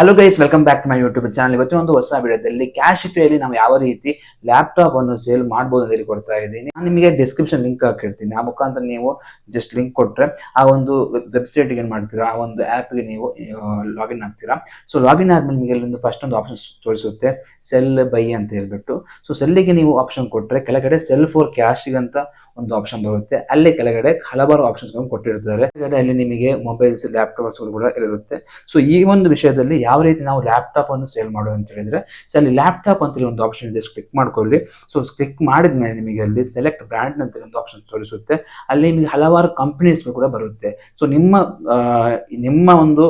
Hello guys welcome back to my YouTube channel ಇವತ್ತಿನ ಒಂದು ಹೊಸ ವಿಡಿಯೋದಲ್ಲಿ ಕ್ಯಾಶ್ ಫೇಲಿ ನಾವು ಯಾವ ರೀತಿ ಲ್ಯಾಪ್ಟಾಪ್ ಅನ್ನು ಸೇಲ್ ಮಾಡಬಹುದು ಅಂತ ಕೊಡ್ತಾ ಇದ್ದೀನಿ. ನಾನು ನಿಮಗೆ ಡಿಸ್ಕ್ರಿಪ್ಷನ್ ಲಿಂಕ್ ಹಾಕಿರ್ತೀನಿ. ಆ ಮುಖಾಂತರ ನೀವು ಜಸ್ಟ್ ಲಿಂಕ್ ಕೊಟ್ಟರೆ ಆ ಒಂದು ವೆಬ್ಸೈಟ್ಗೆ ಏನು ಮಾಡ್ತೀರಾ? ಆ ಒಂದು ಆ್ಯಪ್ಗೆ ನೀವು ಲಾಗಿನ್ ಆಗ್ತೀರಾ? ಸೊ ಲಾಗಿನ್ ಆದ್ಮೇಲೆ ನಿಮಗೆ ಅಲ್ಲಿಂದ ಫಸ್ಟ್ ಒಂದು ಆಪ್ಷನ್ ತೋರಿಸುತ್ತೆ. ಸೆಲ್ ಬೈ ಅಂತ ಹೇಳ್ಬಿಟ್ಟು. ಸೊ ಸೆಲ್ಲಿಗೆ ನೀವು ಆಪ್ಷನ್ ಕೊಟ್ಟರೆ ಕೆಳಗಡೆ ಸೆಲ್ ಫಾರ್ ಕ್ಯಾಶಿಗಂತ ಒಂದು ಆಪ್ಷನ್ ಬರುತ್ತೆ. ಅಲ್ಲಿ ಕೆಳಗಡೆ ಹಲವಾರು ಆಪ್ಷನ್ಸ್ ಕೊಟ್ಟಿರ್ತಾರೆ. ಅಲ್ಲಿ ನಿಮಗೆ ಮೊಬೈಲ್ಸ್ ಲ್ಯಾಪ್ಟಾಪ್ಸ್ ಕೂಡ ಇರುತ್ತೆ. ಸೊ ಈ ಒಂದು ವಿಷಯದಲ್ಲಿ ಯಾವ ರೀತಿ ನಾವು ಲ್ಯಾಪ್ಟಾಪ್ ಅನ್ನು ಸೇಲ್ ಮಾಡೋದು ಅಂತ ಹೇಳಿದ್ರೆ ಸೊ ಅಲ್ಲಿ ಲ್ಯಾಪ್ಟಾಪ್ ಅಂತ ಒಂದು ಆಪ್ಷನ್ ಇದೆ. ಕ್ಲಿಕ್ ಮಾಡ್ಕೊಳ್ಳಿ. ಸೊ ಕ್ಲಿಕ್ ಮಾಡಿದ್ಮೇಲೆ ನಿಮಗೆ ಅಲ್ಲಿ ಸೆಲೆಕ್ಟ್ ಬ್ರ್ಯಾಂಡ್ ಅಂತ ಒಂದು ಆಪ್ಷನ್ ತೋರಿಸುತ್ತೆ. ಅಲ್ಲಿ ನಿಮಗೆ ಹಲವಾರು ಕಂಪನೀಸ್ ಕೂಡ ಬರುತ್ತೆ. ಸೊ ನಿಮ್ಮ ನಿಮ್ಮ ಒಂದು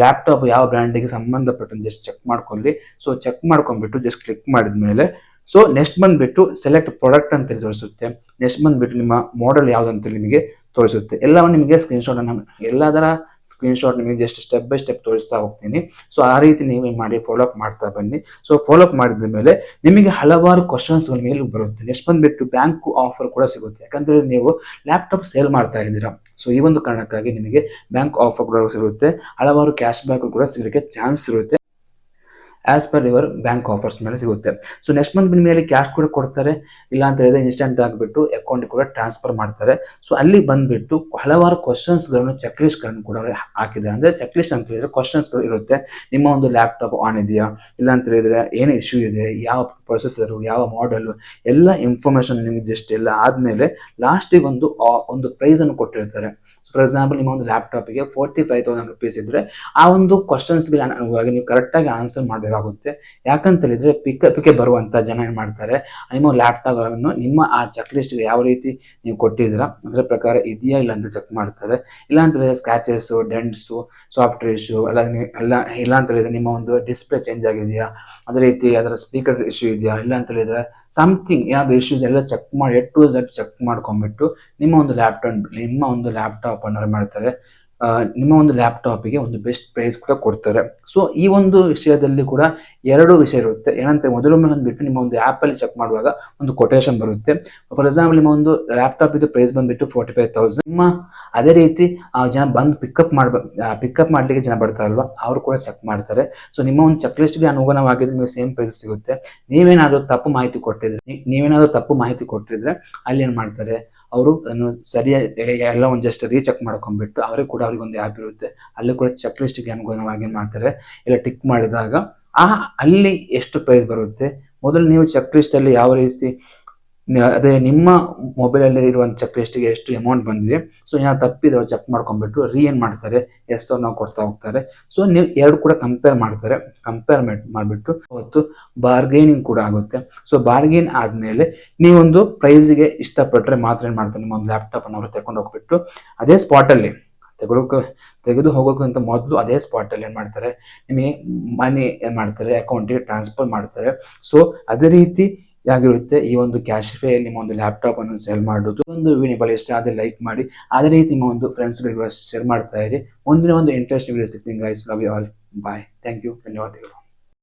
ಲ್ಯಾಪ್ಟಾಪ್ ಯಾವ ಬ್ರ್ಯಾಂಡಿಗೆ ಸಂಬಂಧಪಟ್ಟಂತೆ ಜಸ್ಟ್ ಚೆಕ್ ಮಾಡ್ಕೊಳ್ಳಿ. ಸೊ ಚೆಕ್ ಮಾಡ್ಕೊಂಡ್ಬಿಟ್ಟು ಜಸ್ಟ್ ಕ್ಲಿಕ್ ಮಾಡಿದ್ಮೇಲೆ ಸೊ ನೆಕ್ಸ್ಟ್ ಬಂದ್ಬಿಟ್ಟು ಸೆಲೆಕ್ಟ್ ಪ್ರಾಡಕ್ಟ್ ಅಂತ ತೋರಿಸುತ್ತೆ. ನೆಕ್ಸ್ಟ್ ಬಂದ್ಬಿಟ್ಟು ನಿಮ್ಮ ಮಾಡೆಲ್ ಯಾವ್ದು ಅಂತ ನಿಮಗೆ ತೋರಿಸುತ್ತೆ. ಎಲ್ಲವನ್ನು ನಿಮಗೆ ಸ್ಕ್ರೀನ್ಶಾಟ್ ಅನ್ನು ಎಲ್ಲದರ ಸ್ಕ್ರೀನ್ಶಾಟ್ ನಿಮಗೆ ಜಸ್ಟ್ ಸ್ಟೆಪ್ ಬೈ ಸ್ಟೆಪ್ ತೋರಿಸ್ತಾ ಹೋಗ್ತೀನಿ. ಸೊ ಆ ರೀತಿ ನೀವು ಮಾಡಿ ಫಾಲೋಅಪ್ ಮಾಡ್ತಾ ಬನ್ನಿ. ಸೊ ಫಾಲೋಅಪ್ ಮಾಡಿದ ಮೇಲೆ ನಿಮಗೆ ಹಲವಾರು ಕ್ವಶನ್ಸ್ಗಳ ಮೇಲೆ ಬರುತ್ತೆ. ನೆಕ್ಸ್ಟ್ ಬಂದ್ಬಿಟ್ಟು ಬ್ಯಾಂಕ್ ಆಫರ್ ಕೂಡ ಸಿಗುತ್ತೆ. ಯಾಕಂದ್ರೆ ನೀವು ಲ್ಯಾಪ್ಟಾಪ್ ಸೇಲ್ ಮಾಡ್ತಾ ಇದ್ದೀರಾ. ಸೊ ಈ ಒಂದು ಕಾರಣಕ್ಕಾಗಿ ನಿಮಗೆ ಬ್ಯಾಂಕ್ ಆಫರ್ ಕೂಡ ಸಿಗುತ್ತೆ. ಹಲವಾರು ಕ್ಯಾಶ್ ಬ್ಯಾಕ್ ಕೂಡ ಸಿಗಲಿಕ್ಕೆ ಚಾನ್ಸ್ ಇರುತ್ತೆ. As per your bank offers ಮೇಲೆ ಸಿಗುತ್ತೆ. ಸೊ ನೆಕ್ಸ್ಟ್ ಮಂತ್ ಮೇಲೆ ಕ್ಯಾಶ್ ಕೂಡ ಕೊಡ್ತಾರೆ. ಇಲ್ಲ ಅಂತ ಹೇಳಿದ್ರೆ ಇನ್ಸ್ಟೆಂಟ್ ಆಗಿಬಿಟ್ಟು ಅಕೌಂಟ್ ಕೂಡ ಟ್ರಾನ್ಸ್ಫರ್ ಮಾಡ್ತಾರೆ. ಸೊ ಅಲ್ಲಿ ಬಂದ್ಬಿಟ್ಟು ಹಲವಾರು ಕ್ವಶನ್ಸ್ಗಳನ್ನು ಚೆಕ್ ಲಿಸ್ಟ್ಗಳನ್ನು ಕೂಡ ಹಾಕಿದ್ದಾರೆ. ಅಂದರೆ ಚೆಕ್ ಲಿಸ್ಟ್ ಅಂತ ಹೇಳಿದ್ರೆ ಕ್ವಶನ್ಸ್ಗಳು ಇರುತ್ತೆ. ನಿಮ್ಮ ಒಂದು ಲ್ಯಾಪ್ಟಾಪ್ ಆನ್ ಇದೆಯಾ? ಇಲ್ಲ ಅಂತ ಹೇಳಿದ್ರೆ ಏನು ಇಶ್ಯೂ ಇದೆ? ಯಾವ ಪ್ರೊಸೆಸರು ಯಾವ ಮಾಡೆಲ್ ಎಲ್ಲ ಇನ್ಫಾರ್ಮೇಶನ್ ನಿಮಗೆ ಜಸ್ಟ್ ಎಲ್ಲ ಆದಮೇಲೆ ಲಾಸ್ಟಿಗೆ ಒಂದು ಒಂದು ಪ್ರೈಸನ್ನು ಕೊಟ್ಟಿರ್ತಾರೆ. ಫಾರ್ ಎಕ್ಸಾಂಪಲ್ ನಿಮ್ಮ ಒಂದು ಲ್ಯಾಪ್ಟಾಪಿಗೆ ಫೋರ್ಟಿ ಫೈವ್ ತೌಸಂಡ್ ರುಪೀಸ್ ಇದ್ರೆ ಆ ಒಂದು ಕ್ವಶನ್ಸ್ಗೆ ಅನುಗುಣವಾಗಿ ನೀವು ಕರೆಕ್ಟಾಗಿ ಆನ್ಸರ್ ಮಾಡಬೇಕಾಗುತ್ತೆ. ಯಾಕಂತ ಹೇಳಿದ್ರೆ ಪಿಕ್ ಪಿಕ್ಕೆ ಬರುವಂಥ ಜನ ಏನು ಮಾಡ್ತಾರೆ, ನಿಮ್ಮ ಲ್ಯಾಪ್ಟಾಪ್ಗಳನ್ನು ನಿಮ್ಮ ಆ ಚೆಕ್ ಲಿಸ್ಟ್ಗೆ ಯಾವ ರೀತಿ ನೀವು ಕೊಟ್ಟಿದ್ದೀರಾ ಅದರ ಪ್ರಕಾರ ಇದೆಯಾ ಇಲ್ಲ ಅಂತ ಚೆಕ್ ಮಾಡ್ತಾರೆ. ಇಲ್ಲ ಅಂತ ಹೇಳಿದ್ರೆ ಸ್ಕ್ಯಾಚಸ್ಸು ಡೆಂಟ್ಸು ಸಾಫ್ಟ್ವೇರ್ ಇಶ್ಯೂ ಎಲ್ಲ ಎಲ್ಲ ಇಲ್ಲ ಅಂತ ನಿಮ್ಮ ಒಂದು ಡಿಸ್ಪ್ಲೇ ಚೇಂಜ್ ಆಗಿದೆಯಾ, ಅದೇ ರೀತಿ ಅದರ ಸ್ಪೀಕರ್ ಇಶ್ಯೂ ಇದೆಯಾ, ಇಲ್ಲ ಅಂತ ಸಮಥಿಂಗ್ ಏನಾದರೂ ಇಶ್ಯೂಸ್ ಎಲ್ಲ ಚೆಕ್ ಮಾಡಿ ಎಟ್ ಟು ಝಡ್ ಚೆಕ್ ಮಾಡ್ಕೊಂಡ್ಬಿಟ್ಟು, ನಿಮ್ಮ ಒಂದು ಲ್ಯಾಪ್ಟಾಪ್ ನಿಮ್ಮ ಒಂದು ಲ್ಯಾಪ್ಟಾಪ್ ಅನ್ನು ಮಾಡ್ತಾರೆ. ನಿಮ್ಮ ಒಂದು ಲ್ಯಾಪ್ಟಾಪಿಗೆ ಒಂದು ಬೆಸ್ಟ್ ಪ್ರೈಸ್ ಕೂಡ ಕೊಡ್ತಾರೆ. ಸೊ ಈ ಒಂದು ವಿಷಯದಲ್ಲಿ ಕೂಡ ಎರಡು ವಿಷಯ ಇರುತ್ತೆ. ಏನಂತ ಮೊದಲೊಮ್ಮೆ ಬಂದ್ಬಿಟ್ಟು ನಿಮ್ಮ ಒಂದು ಆ್ಯಪಲ್ಲಿ ಚೆಕ್ ಮಾಡುವಾಗ ಒಂದು ಕೊಟೇಶನ್ ಬರುತ್ತೆ. ಫಾರ್ ಎಕ್ಸಾಂಪಲ್ ನಿಮ್ಮ ಒಂದು ಲ್ಯಾಪ್ಟಾಪಿದ್ದು ಇದು ಪ್ರೈಸ್ ಬಂದುಬಿಟ್ಟು ಫೋರ್ಟಿ ಫೈವ್ ತೌಸಂಡ್ ನಿಮ್ಮ ಅದೇ ರೀತಿ, ಆ, ಜನ ಬಂದು ಪಿಕಪ್ ಮಾಡ್ಬೇಕು ಪಿಕಪ್ ಮಾಡಲಿಕ್ಕೆ ಜನ ಬರ್ತಾರಲ್ವ ಅವರು ಕೂಡ ಚೆಕ್ ಮಾಡ್ತಾರೆ. ಸೊ ನಿಮ್ಮ ಒಂದು ಚೆಕ್ ಲಿಸ್ಟ್ಗೆ ಅನುಗುಣವಾಗಿದ್ದು ನಿಮಗೆ ಸೇಮ್ ಪ್ರೈಸ್ ಸಿಗುತ್ತೆ. ನೀವೇನಾದರೂ ತಪ್ಪು ಮಾಹಿತಿ ಕೊಟ್ಟಿದ್ರೆ ನೀವೇನಾದರೂ ತಪ್ಪು ಮಾಹಿತಿ ಕೊಟ್ಟಿದ್ರೆ, ಅಲ್ಲಿ ಏನು ಮಾಡ್ತಾರೆ? ಅವರು ಸರಿಯಾಗಿ ಎಲ್ಲ ಒಂದು ಜಸ್ಟ್ ರೀಚೆಕ್ ಮಾಡ್ಕೊಂಡ್ಬಿಟ್ಟು ಅವರೇ ಕೂಡ ಅವ್ರಿಗೆ ಒಂದು ಆ್ಯಪ್ ಇರುತ್ತೆ. ಅಲ್ಲಿ ಕೂಡ ಚೆಕ್ ಲಿಸ್ಟಿಗೆ ಅನುಗುಣವಾಗಿ ಮಾಡ್ತಾರೆ. ಇಲ್ಲ ಟಿಕ್ ಮಾಡಿದಾಗ ಆ ಅಲ್ಲಿ ಎಷ್ಟು ಪ್ರೈಸ್ ಬರುತ್ತೆ? ಮೊದಲು ನೀವು ಚೆಕ್ ಲಿಸ್ಟಲ್ಲಿ ಯಾವ ರೀತಿ ಅದೇ ನಿಮ್ಮ ಮೊಬೈಲಲ್ಲಿ ಇರುವಂಥ ಚೆಕ್ ಲಿಸ್ಟಿಗೆ ಎಷ್ಟು ಅಮೌಂಟ್ ಬಂದಿದೆ. ಸೊ ಏನಾದ್ರು ತಪ್ಪಿದ್ರೆ ಚೆಕ್ ಮಾಡ್ಕೊಂಡ್ಬಿಟ್ಟು ರೀ ಏನು ಮಾಡ್ತಾರೆ ಎಸ್ ನಾವು ಕೊಡ್ತಾ ಹೋಗ್ತಾರೆ. ಸೊ ನೀವು ಎರಡು ಕೂಡ ಕಂಪೇರ್ ಮಾಡ್ತಾರೆ. ಕಂಪೇರ್ ಮಾಡಿಬಿಟ್ಟು ಅವತ್ತು ಬಾರ್ಗೇನಿಂಗ್ ಕೂಡ ಆಗುತ್ತೆ. ಸೊ ಬಾರ್ಗೇನ್ ಆದಮೇಲೆ ನೀವೊಂದು ಪ್ರೈಸಿಗೆ ಇಷ್ಟಪಟ್ಟರೆ ಮಾತ್ರ ಏನು ಮಾಡ್ತಾರೆ? ನಿಮ್ಮ ಒಂದು ಲ್ಯಾಪ್ಟಾಪನ್ನು ಅವರು ತಗೊಂಡು ಹೋಗ್ಬಿಟ್ಟು ಅದೇ ಸ್ಪಾಟಲ್ಲಿ ತೆಗೆದುಕೊ ತೆಗೆದು ಹೋಗೋಕ್ಕಿಂತ ಮೊದಲು ಅದೇ ಸ್ಪಾಟಲ್ಲಿ ಏನು ಮಾಡ್ತಾರೆ? ನಿಮಗೆ ಮನಿ ಏನು ಮಾಡ್ತಾರೆ? ಅಕೌಂಟಿಗೆ ಟ್ರಾನ್ಸ್ಫರ್ ಮಾಡ್ತಾರೆ. ಸೊ ಅದೇ ರೀತಿ ಆಗಿರುತ್ತೆ ಈ ಒಂದು ಕ್ಯಾಶಿಫೆ ನಿಮ್ಮ ಒಂದು ಲ್ಯಾಪ್ಟಾಪ್ ಅನ್ನು ಸೇಲ್ ಮಾಡೋದು ಒಂದು ಬಹಳ ಇಷ್ಟ ಆದರೆ ಲೈಕ್ ಮಾಡಿ. ಅದೇ ರೀತಿ ನಿಮ್ಮ ಒಂದು ಫ್ರೆಂಡ್ಸ್ಗಳಿಗೆ ಶೇರ್ ಮಾಡ್ತಾ ಇರಿ. ಮುಂದಿನ ಒಂದು ಇಂಟ್ರೆಸ್ಟ್ ವಿಡಿಯೋ ಸಿಗ್ತೀನಿ guys love you all bye thank you ಧನ್ಯವಾದಗಳು.